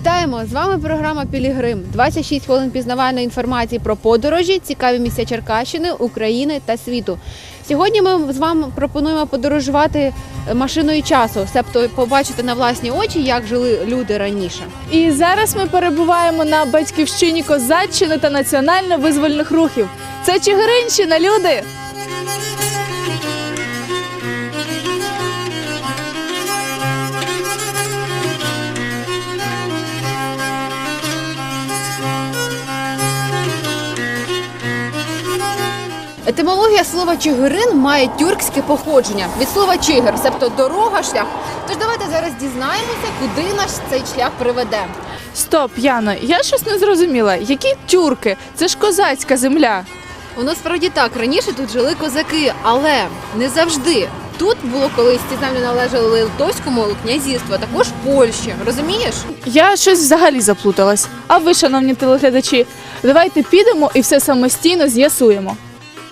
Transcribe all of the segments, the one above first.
Вітаємо! З вами програма Пілігрим. 26 хвилин пізнавальної інформації про подорожі, цікаві місця Черкащини, України та світу. Сьогодні ми з вами пропонуємо подорожувати машиною часу, себто побачити на власні очі, як жили люди раніше. І зараз ми перебуваємо на батьківщині Козаччини та національно-визвольних рухів. Це Чигиринщина, люди! Етимологія слова чигирин має тюркське походження від слова чигир, себто дорога, шлях. Тож давайте зараз дізнаємося, куди нас цей шлях приведе. Стоп, Яно, я щось не зрозуміла. Які тюрки? Це ж козацька земля. Воно справді так. Раніше тут жили козаки, але не завжди. Тут було колись ці землі належали Литовському князівству, а також Польщі. Розумієш? Я щось взагалі заплуталась. А ви, шановні телеглядачі, давайте підемо і все самостійно з'ясуємо.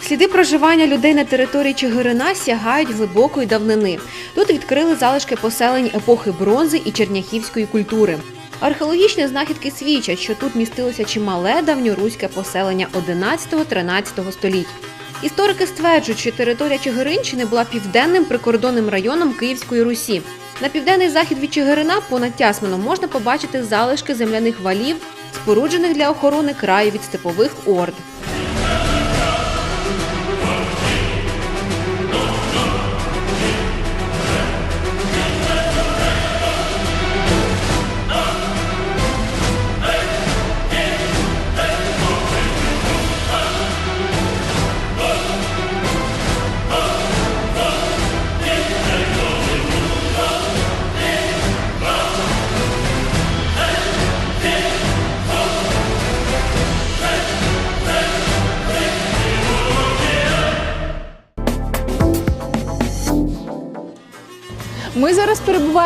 Сліди проживання людей на території Чигирина сягають глибокої давнини. Тут відкрили залишки поселень епохи бронзи і черняхівської культури. Археологічні знахідки свідчать, що тут містилося чимале давньоруське поселення 11-13 століть. Історики стверджують, що територія Чигиринщини була південним прикордонним районом Київської Русі. На південний захід від Чигирина понад Тясмином можна побачити залишки земляних валів, споруджених для охорони краю від степових орд.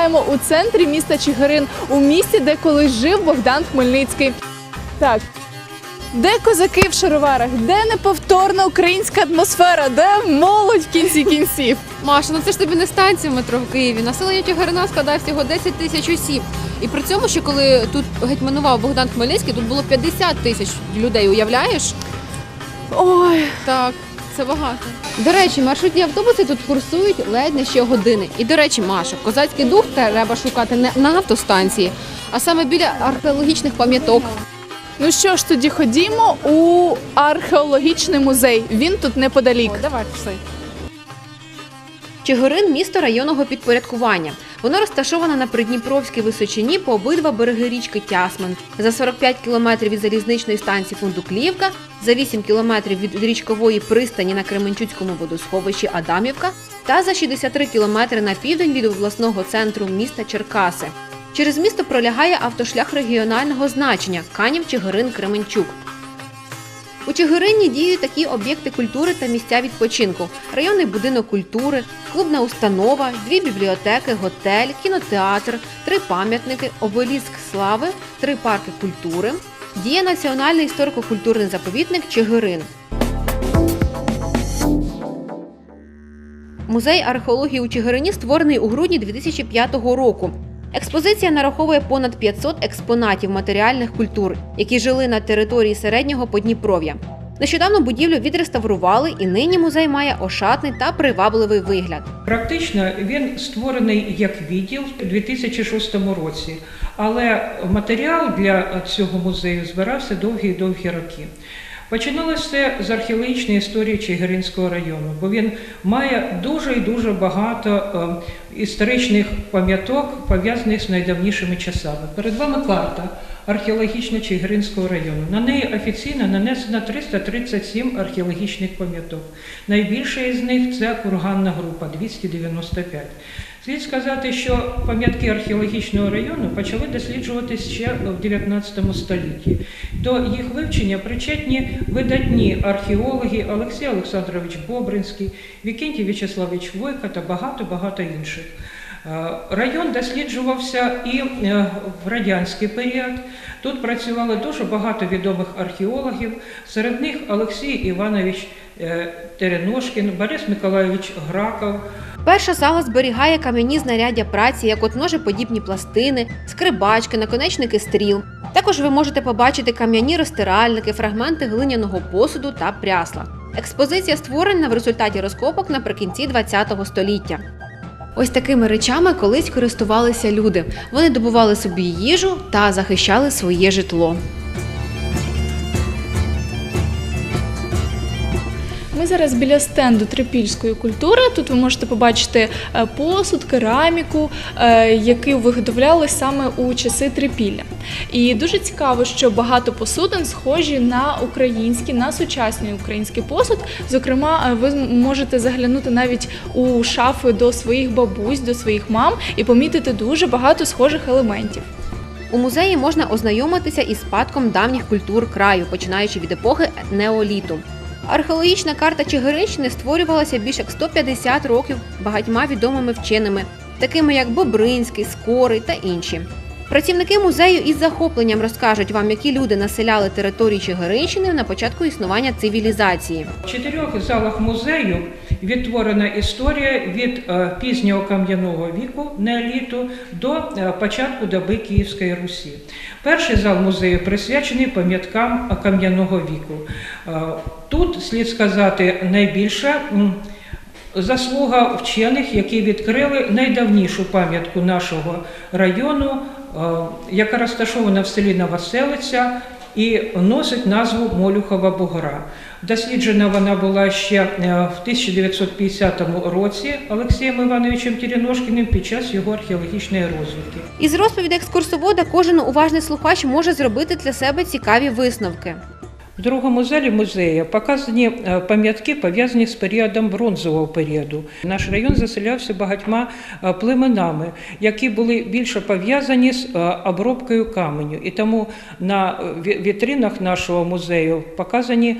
Перебуваємо у центрі міста Чигирин, у місті, де колись жив Богдан Хмельницький. Так. Де козаки в шароварах, де неповторна українська атмосфера, де молодь в кінці кінців. Маша, ну це ж тобі не станція метро в Києві. Населення Чигирина складає всього 10 тисяч осіб. І при цьому, що коли тут гетьманував Богдан Хмельницький, тут було 50 тисяч людей. Уявляєш? Ой, Так, це багато. До речі, маршрутні автобуси тут курсують ледь не щогодини. І до речі, Маша, козацький дух треба шукати не на автостанції, а саме біля археологічних пам'яток. ну що ж, тоді ходімо у археологічний музей. Він тут неподалік. давай пішли. Чигирин місто районного підпорядкування. Воно розташоване на Придніпровській височині по обидва береги річки Тясмин. За 45 кілометрів від залізничної станції Фундуклівка, за 8 кілометрів від річкової пристані на Кременчуцькому водосховищі Адамівка та за 63 кілометри на південь від обласного центру міста Черкаси. Через місто пролягає автошлях регіонального значення Канів Чигирин Кременчук. У Чигирині діють такі об'єкти культури та місця відпочинку: районний будинок культури, клубна установа, дві бібліотеки, готель, кінотеатр, три пам'ятники, обеліск слави, три парки культури. Діє національний історико-культурний заповідник Чигирин. Музей археології у Чигирині створений у грудні 2005 року. Експозиція нараховує понад 500 експонатів матеріальних культур, які жили на території середнього Подніпров'я. Нещодавно будівлю відреставрували, і нині музей має ошатний та привабливий вигляд. Практично він створений як відділ у 2006 році, але матеріал для цього музею збирався довгі-довгі роки. Починалося все з археологічної історії Чигиринського району, бо він має дуже і дуже багато е, історичних пам'яток, пов'язаних з найдавнішими часами. Перед вами карта археологічна Чигиринського району. На неї офіційно нанесено 337 археологічних пам'яток. Найбільша із них це курганна група 295. Слід сказати, що пам'ятки археологічного району почали досліджуватися ще в 19 столітті. До їх вивчення причетні видатні археологи Олексій Олександрович Бобринський, Вікентій В'ячеславович Войка та багато-багато інших. Е, Район досліджувався і е, в радянський період. Тут працювало дуже багато відомих археологів. Серед них Олексій Іванович е, Тереношкін, Борис Миколайович Граков, Перша зала зберігає кам'яні знаряддя праці, як от ножеподібні пластини, скрибачки, наконечники стріл. Також ви можете побачити кам'яні розтиральники, фрагменти глиняного посуду та прясла. Експозиція створена в результаті розкопок наприкінці ХХ століття. Ось такими речами колись користувалися люди. Вони добували собі їжу та захищали своє житло. Ми зараз біля стенду трипільської культури. Тут ви можете побачити е, посуд, кераміку, е, які виготовляли саме у часи трипілля. І дуже цікаво, що багато посудин схожі на український, на сучасний український посуд. Зокрема, е, ви можете заглянути навіть у шафи до своїх бабусь, до своїх мам і помітити дуже багато схожих елементів. У музеї можна ознайомитися із спадком давніх культур краю, починаючи від епохи неоліту. Археологічна карта Чигиринщини створювалася більш як 150 років багатьма відомими вченими, такими як Бобринський, Скорий та інші. Працівники музею із захопленням розкажуть вам, які люди населяли територію Чигиринщини на початку існування цивілізації. В чотирьох залах музею відтворена історія від е, пізнього кам'яного віку неоліту до е, початку доби Київської Русі. Перший зал музею присвячений пам'яткам кам'яного віку. Е, Тут слід сказати найбільша заслуга вчених, які відкрили найдавнішу пам'ятку нашого району, е, яка розташована в селі Новоселиця і носить назву Молюхова Бугра. Досліджена вона була ще е, в 1950 році Олексієм Івановичем Тіріношкіним під час його археологічної розвідки. Із розповіді екскурсовода кожен уважний слухач може зробити для себе цікаві висновки. Другому залі музею показані е, пам'ятки, пов'язані з періодом бронзового періоду. Наш район заселявся багатьма е, племенами, які були більше пов'язані з е, обробкою каменю. І тому на е, вітринах нашого музею показані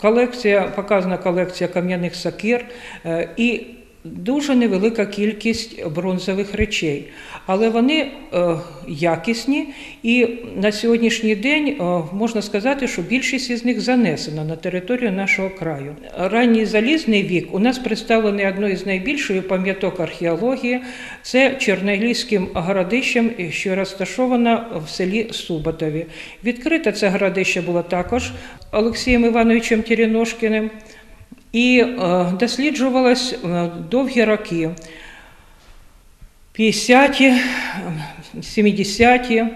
колекція, показана колекція кам'яних сокир е, і дуже невелика кількість бронзових речей, але вони е, якісні, і на сьогоднішній день е, можна сказати, що більшість із них занесена на територію нашого краю. Ранній залізний вік у нас представлений одною з найбільших пам'яток археології. Це Чернігівським городищем, що розташовано в селі Суботові. Відкрите це городище було також Олексієм Івановичем Тіріношкіним. І е, досліджувалось е, довгі роки. 50-ті, 70-ті,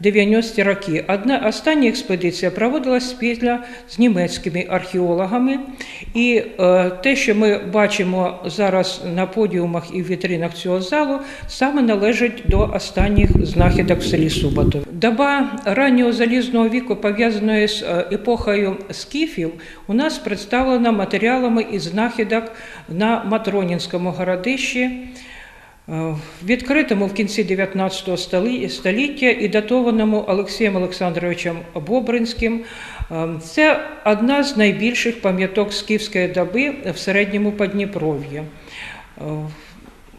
90-ті роки. Одна остання експедиція проводилась спільно з німецькими археологами. І е, те, що ми бачимо зараз на подіумах і в вітринах цього залу, саме належить до останніх знахідок в селі Суботов. Доба раннього залізного віку, пов'язаної з е, епохою скіфів, у нас представлена матеріалами із знахідок на Матронінському городищі. Е, Відкритому в кінці 19 століття і датованому Олексієм Олександровичем Бобринським. Е, Це одна з найбільших пам'яток скіфської доби в середньому Подніпров'ї. Е,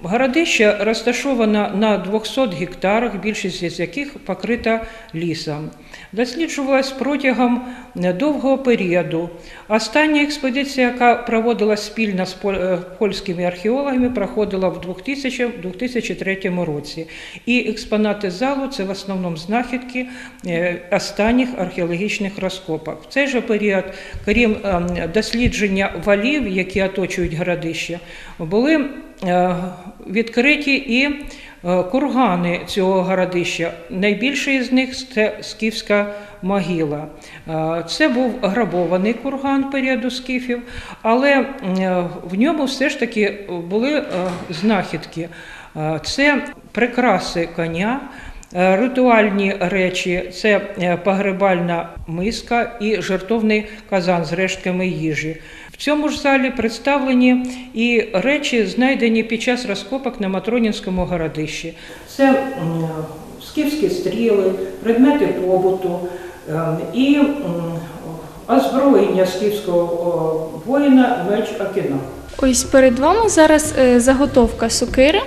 Городище розташовано на 200 гектарах, більшість з яких покрита лісом. Досліджувалось протягом довгого періоду. Остання експедиція, яка проводилась спільно з е, польськими археологами, проходила в 2000-2003 році. І експонати залу це в основному знахідки е, останніх археологічних розкопок. В цей же період, крім дослідження валів, які оточують городище, були е, відкриті і е, кургани цього городища. Найбільший з них це скіфська могила. Е, Це був грабований курган періоду скіфів, але е, в ньому все ж таки були е, знахідки. Е, Це прикраси коня. Е, Ритуальні речі це е, погребальна миска і жертовний казан з рештками їжі. В цьому ж залі представлені і речі, знайдені під час розкопок на Матронінському городищі. Це скіфські стріли, предмети побуту е, і озброєння скіфського воїна меч Акіна. Ось перед вами зараз е, заготовка сокири.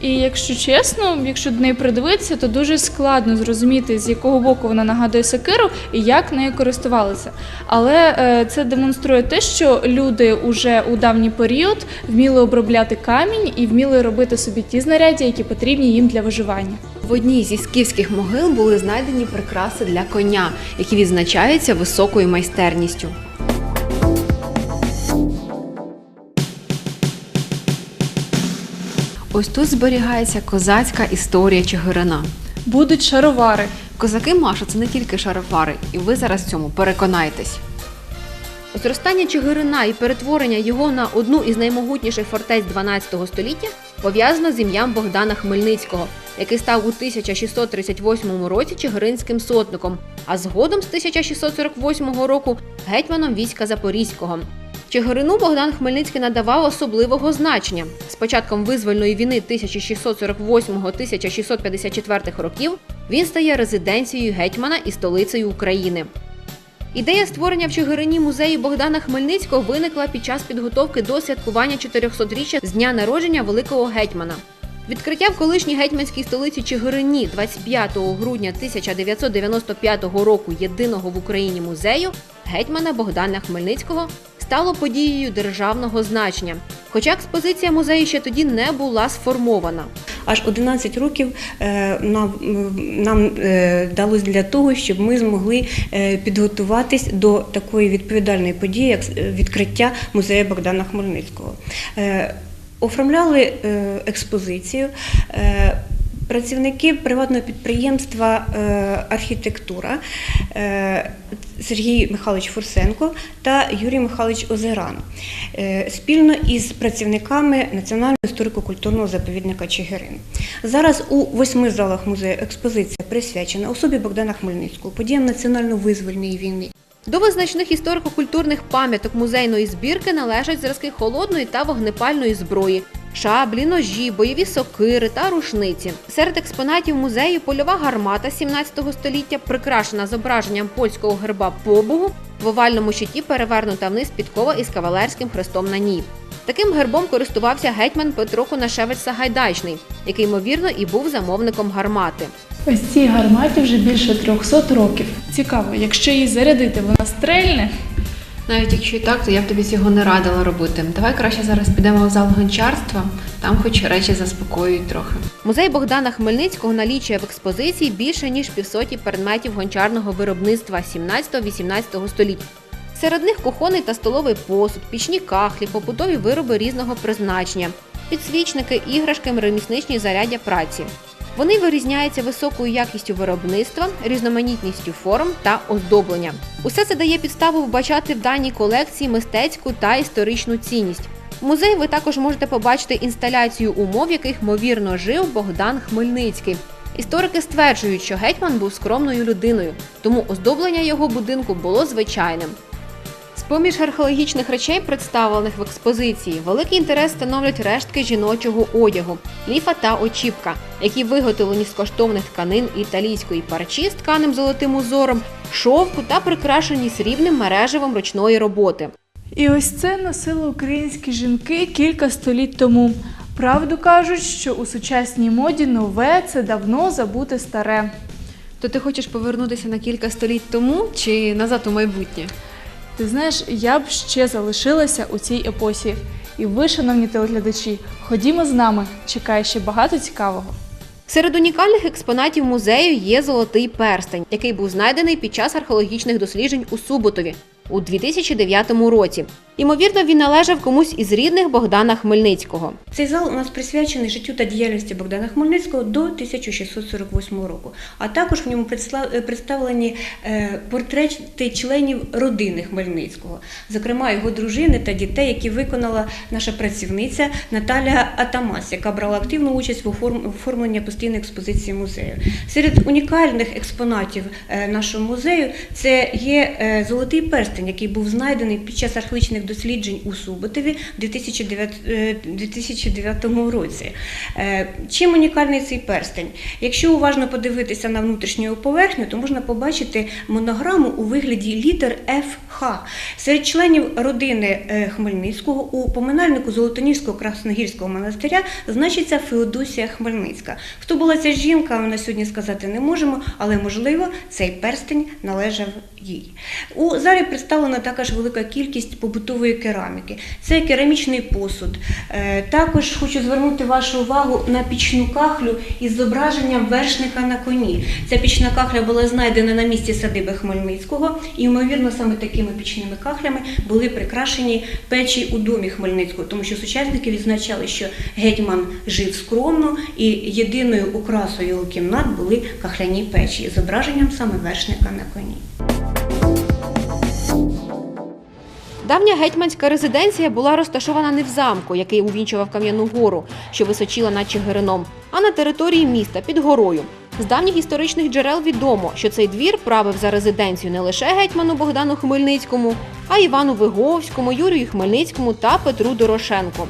І якщо чесно, якщо до неї придивитися, то дуже складно зрозуміти, з якого боку вона нагадує сокиру і як нею користувалися. Але е, це демонструє те, що люди уже у давній період вміли обробляти камінь і вміли робити собі ті знаряддя, які потрібні їм для виживання. В одній зі скіфських могил були знайдені прикраси для коня, які відзначаються високою майстерністю. Ось тут зберігається козацька історія Чигирина. Будуть шаровари. Козаки Маша це не тільки шарофари, і ви зараз в цьому переконайтесь. Зростання Чигирина і перетворення його на одну із наймогутніших фортець 12 століття пов'язано з ім'ям Богдана Хмельницького, який став у 1638 році чигиринським сотником, а згодом з 1648 року гетьманом війська Запорізького. Чигирину Богдан Хмельницький надавав особливого значення. З початком визвольної війни 1648-1654 років він стає резиденцією гетьмана і столицею України. Ідея створення в Чигирині музею Богдана Хмельницького виникла під час підготовки до святкування 400-річчя з дня народження великого гетьмана. Відкриття в колишній гетьманській столиці Чигирині 25 грудня 1995 року єдиного в Україні музею гетьмана Богдана Хмельницького стало подією державного значення. Хоча експозиція музею ще тоді не була сформована. Аж 11 років е, нам, нам е, далось для того, щоб ми змогли е, підготуватись до такої відповідальної події, як е, відкриття музею Богдана Хмельницького. Е, Оформляли е, експозицію. Працівники приватного підприємства е, Архітектура е, Сергій Михайлович Фурсенко та Юрій Михайлович Озеран е, спільно із працівниками Національного історико-культурного заповідника Чигирин. Зараз у восьми залах музею експозиція присвячена особі Богдана Хмельницького, подіям національно-визвольної війни. До визначних історико-культурних пам'яток музейної збірки належать зразки холодної та вогнепальної зброї, шаблі, ножі, бойові сокири та рушниці. Серед експонатів музею польова гармата 17 століття, прикрашена зображенням польського герба побугу, в овальному щиті перевернута вниз підкова із кавалерським хрестом на ній. Таким гербом користувався гетьман Петро Конашевич Сагайдачний, який, ймовірно, і був замовником гармати. Ось цій гарматі вже більше 300 років. Цікаво, якщо її зарядити, вона стрельне. Навіть якщо і так, то я б тобі цього не радила робити. Давай краще зараз підемо в зал гончарства, там хоч речі заспокоюють трохи. Музей Богдана Хмельницького налічує в експозиції більше ніж півсоті предметів гончарного виробництва 17-18 століття. Серед них кухонний та столовий посуд, пічні кахлі, побутові вироби різного призначення, підсвічники, іграшки, ремісничні заряддя праці. Вони вирізняються високою якістю виробництва, різноманітністю форм та оздоблення. Усе це дає підставу вбачати в даній колекції мистецьку та історичну цінність. В музеї ви також можете побачити інсталяцію умов, яких ймовірно жив Богдан Хмельницький. Історики стверджують, що гетьман був скромною людиною, тому оздоблення його будинку було звичайним. З-поміж археологічних речей, представлених в експозиції, великий інтерес становлять рештки жіночого одягу, ліфа та очіпка, які виготовлені з коштовних тканин італійської парчі з тканим золотим узором, шовку та прикрашені срібним мережевом ручної роботи. І ось це носили українські жінки кілька століть тому. Правду кажуть, що у сучасній моді нове це давно забуте старе. То ти хочеш повернутися на кілька століть тому чи назад у майбутнє? Ти знаєш, я б ще залишилася у цій епосі. І ви, шановні телеглядачі, ходімо з нами. Чекає ще багато цікавого. Серед унікальних експонатів музею є золотий перстень, який був знайдений під час археологічних досліджень у Суботові у 2009 році. Ймовірно, він належав комусь із рідних Богдана Хмельницького. Цей зал у нас присвячений життю та діяльності Богдана Хмельницького до 1648 року. А також в ньому е, представлені е, портрети членів родини Хмельницького, зокрема його дружини та дітей, які виконала наша працівниця Наталя Атамас, яка брала активну участь в оформленні постійної експозиції музею. Серед унікальних експонатів е, нашого музею це є золотий перстень, який був знайдений під час археологічних досліджень у Суботові в 2009, е, 2009 році. Е, Чим унікальний цей перстень? Якщо уважно подивитися на внутрішню поверхню, то можна побачити монограму у вигляді літер ФХ. Серед членів родини е, Хмельницького у поминальнику Золотоніського Красногірського монастиря значиться Феодосія Хмельницька. Хто була ця жінка, ми на сьогодні сказати не можемо, але можливо цей перстень належав їй. У залі представлена також велика кількість побутової кераміки. Це керамічний посуд. Е, Також хочу звернути вашу увагу на пічну кахлю із зображенням вершника на коні. Ця пічна кахля була знайдена на місці садиби Хмельницького, і ймовірно саме такими пічними кахлями були прикрашені печі у домі Хмельницького, тому що сучасники відзначали, що гетьман жив скромно, і єдиною украсою його кімнат були кахляні печі з зображенням саме вершника на коні. Давня гетьманська резиденція була розташована не в замку, який увінчував Кам'яну гору, що височіла над Чигирином, а на території міста під горою. З давніх історичних джерел відомо, що цей двір правив за резиденцію не лише гетьману Богдану Хмельницькому, а Івану Виговському, Юрію Хмельницькому та Петру Дорошенку.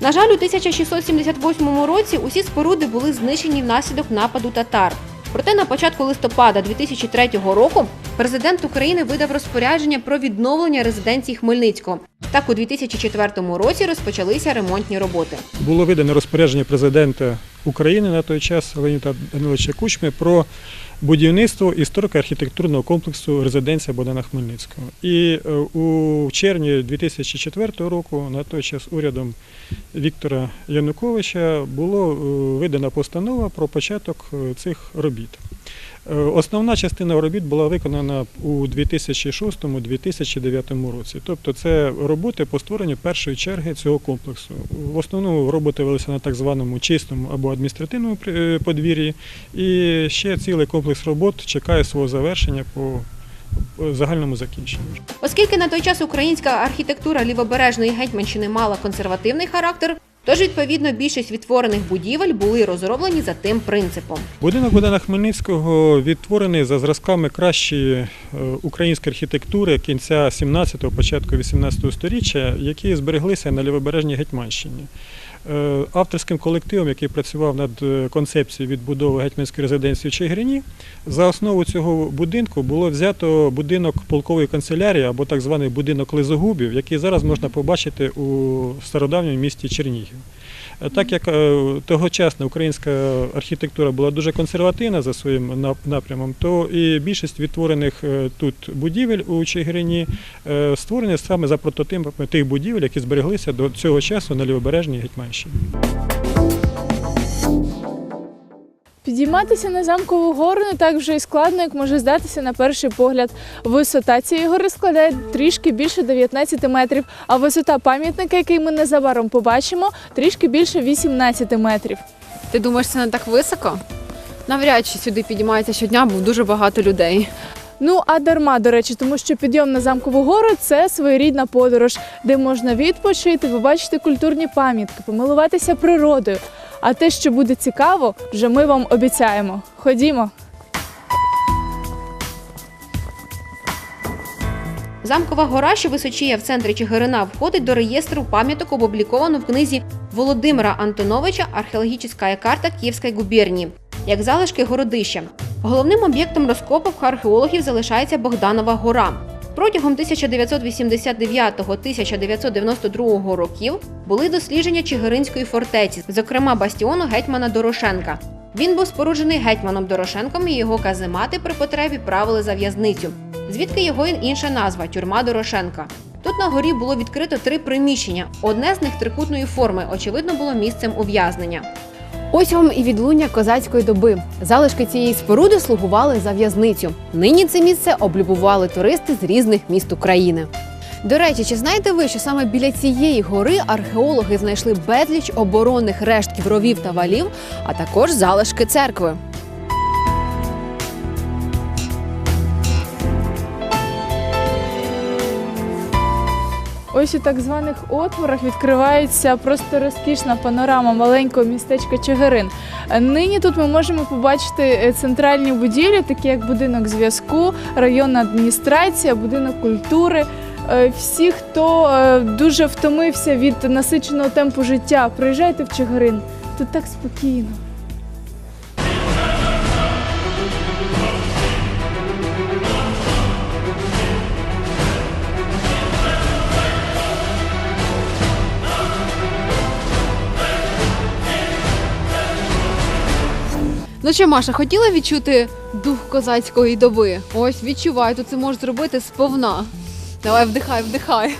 На жаль, у 1678 році усі споруди були знищені внаслідок нападу татар. Проте на початку листопада 2003 року президент України видав розпорядження про відновлення резиденції Хмельницького. Так у 2004 році розпочалися ремонтні роботи. було видано розпорядження президента України на той час Леоніда Даниловича Кучми про будівництво історико-архітектурного комплексу резиденція Богдана Хмельницького. І е, у червні 2004 року, на той час урядом Віктора Януковича, було е, видана постанова про початок е, цих робіт. Е, Основна частина робіт була виконана у 2006-2009 році. Тобто це роботи по створенню першої черги цього комплексу. В основному роботи велися на так званому чистому або адміністративному е, подвір'ї, і ще цілий комплекс робот чекає свого завершення по по загальному закінченню. Оскільки на той час українська архітектура лівобережної гетьманщини мала консервативний характер, тож відповідно більшість відтворених будівель були розроблені за тим принципом. Будинок Богдана Хмельницького відтворений за зразками кращої е, української архітектури кінця 17-го, початку 18-го сторіччя, які збереглися на лівобережній Гетьманщині. Е, Авторським колективом, який працював над е, концепцією відбудови гетьманської резиденції в Чигирині, за основу цього будинку було взято будинок полкової канцелярії або так званий будинок лизогубів, який зараз можна побачити у стародавньому місті Чернігів. Е, Так як е, тогочасна українська архітектура була дуже консервативна за своїм напрямом, то і більшість відтворених е, тут будівель у Чигирині створені саме за прототипами тих будівель, які збереглися до цього часу на лівобережній Гетьманщині. Підійматися на замкову гору не так вже й складно, як може здатися на перший погляд. Висота цієї гори складає трішки більше 19 метрів, а висота пам'ятника, який ми незабаром побачимо, трішки більше 18 метрів. Ти думаєш, це не так високо? Навряд чи сюди підіймається щодня, бо дуже багато людей. Ну а дарма, до речі, тому що підйом на замкову гору це своєрідна подорож, де можна відпочити, побачити культурні пам'ятки, помилуватися природою. А те, що буде цікаво, вже ми вам обіцяємо. Ходімо. Замкова гора, що височіє в центрі Чигирина, входить до реєстру пам'яток, обліковано в книзі Володимира Антоновича Археологічна карта Київської губернії як залишки городища. Головним об'єктом розкопок археологів залишається Богданова гора. Протягом 1999-1992 років були дослідження Чигиринської фортеці, зокрема бастіону гетьмана Дорошенка. Він був споруджений гетьманом Дорошенком і його каземати при потребі правили за в'язницю. Звідки його інша назва тюрма Дорошенка. Тут на горі було відкрито три приміщення. Одне з них трикутної форми, очевидно, було місцем ув'язнення. Ось вам і відлуння козацької доби. Залишки цієї споруди слугували за в'язницю. Нині це місце облюбували туристи з різних міст України. До речі, чи знаєте ви, що саме біля цієї гори археологи знайшли безліч оборонних рештків ровів та валів, а також залишки церкви? Ось у так званих отворах відкривається просто розкішна панорама маленького містечка Чигирин. Нині тут ми можемо побачити е, центральні будівлі, такі як будинок зв'язку, районна адміністрація, будинок культури. Е, Всі, хто е, дуже втомився від насиченого темпу життя, приїжджайте в Чигирин. Тут так спокійно. Ну що, Маша, хотіла відчути дух козацької доби? Ось відчувай, тут це можеш зробити сповна. Давай вдихай, вдихай.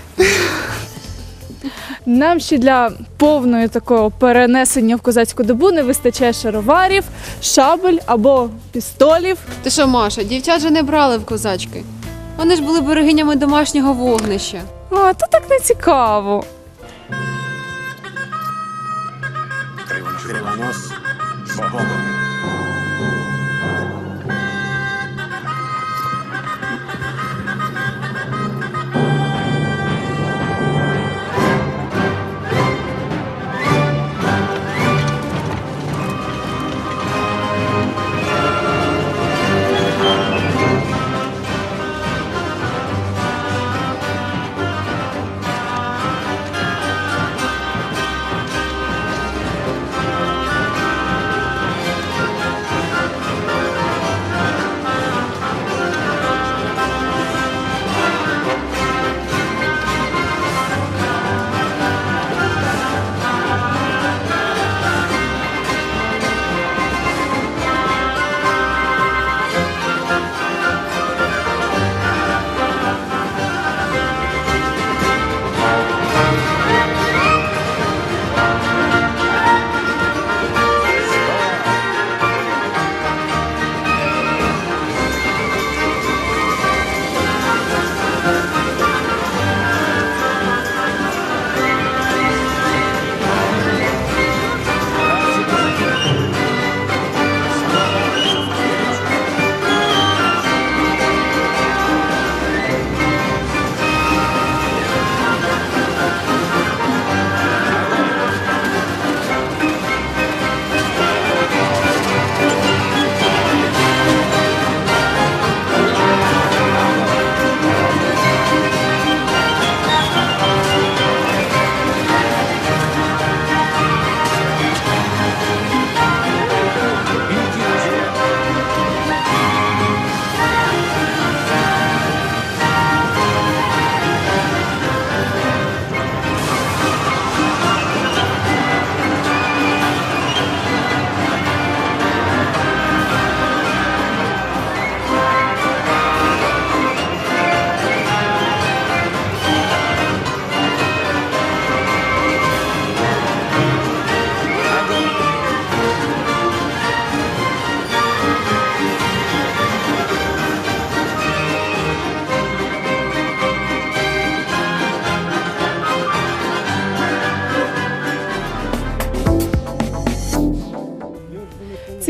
Нам ще для повної такого перенесення в козацьку добу не вистачає шароварів, шабель або пістолів. Ти що, Маша, дівчат же не брали в козачки. Вони ж були берегинями домашнього вогнища. А, то так не цікаво. Кривонос Богом.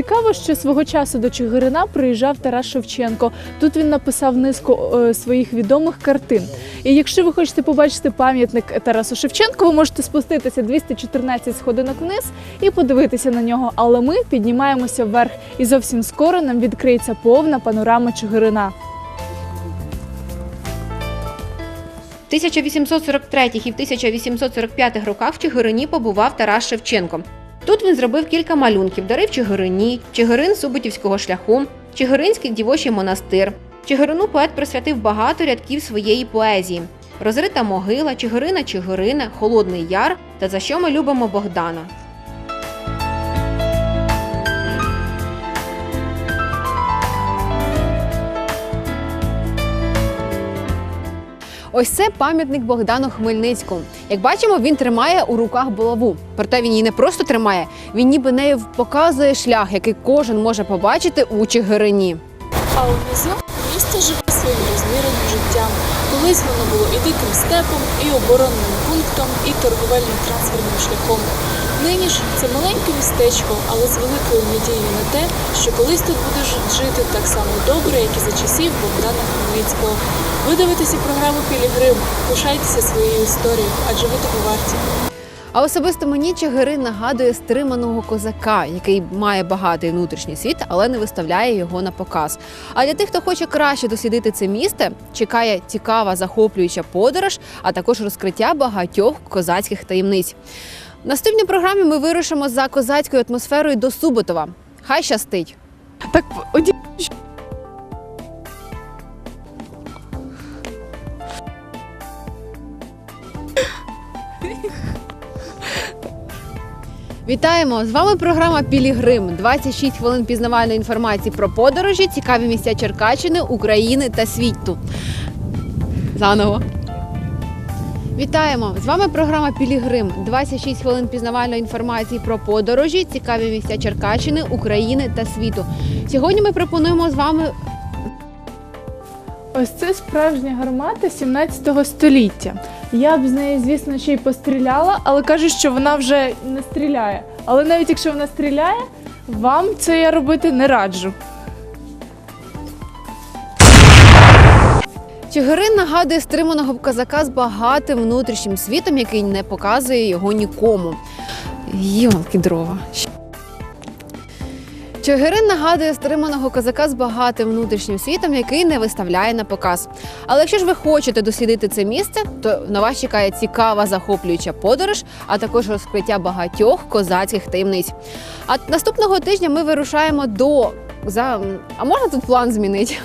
Цікаво, що свого часу до Чигирина приїжджав Тарас Шевченко. Тут він написав низку е, своїх відомих картин. І якщо ви хочете побачити пам'ятник Тарасу Шевченку, ви можете спуститися 214 сходинок вниз і подивитися на нього. Але ми піднімаємося вверх, і зовсім скоро нам відкриється повна панорама Чигирина. В 1843 і в 1845 роках в Чигирині побував Тарас Шевченко. Тут він зробив кілька малюнків, дарив Чигирині, Чигирин Суботівського шляху, Чигиринський дівочий монастир. Чигирину поет присвятив багато рядків своєї поезії: Розрита могила, Чигирина Чигирина, Холодний Яр та за що ми любимо Богдана. Ось це пам'ятник Богдану Хмельницькому. Як бачимо, він тримає у руках булаву. Проте він її не просто тримає, він ніби нею показує шлях, який кожен може побачити у Чигирині. А унизу місто живе Колись було і диким степом, і оборонним пунктом, і торговельним трансферним шляхом. Нині ж це маленьке містечко, але з великою надією на те, що колись тут буде жити так само добре, як і за часів Богдана Хмельницького. Ви дивитеся програму Пілігрим. Пишайтеся своєю історією, адже ви того варті. А особисто мені Чигирин нагадує стриманого козака, який має багатий внутрішній світ, але не виставляє його на показ. А для тих, хто хоче краще дослідити це місце, чекає цікава захоплююча подорож, а також розкриття багатьох козацьких таємниць. В наступній програмі ми вирушимо за козацькою атмосферою до Суботова. Хай щастить! Так оді... Вітаємо! З вами програма Пілігрим. 26 хвилин пізнавальної інформації про подорожі, цікаві місця Черкащини, України та світу. Заново. Вітаємо! З вами програма Пілігрим. 26 хвилин пізнавальної інформації про подорожі, цікаві місця Черкащини, України та світу. Сьогодні ми пропонуємо з вами Ось це справжня гармата 17 століття. Я б з неї, звісно, ще й постріляла, але кажуть, що вона вже не стріляє. Але навіть якщо вона стріляє, вам це я робити не раджу. Чигирин нагадує стриманого козака з багатим внутрішнім світом, який не показує його нікому. Йолки дрова. Чигирин нагадує стриманого козака з багатим внутрішнім світом, який не виставляє на показ. Але якщо ж ви хочете дослідити це місце, то на вас чекає цікава захоплююча подорож, а також розкриття багатьох козацьких таємниць. А наступного тижня ми вирушаємо до за. А можна тут план змінити?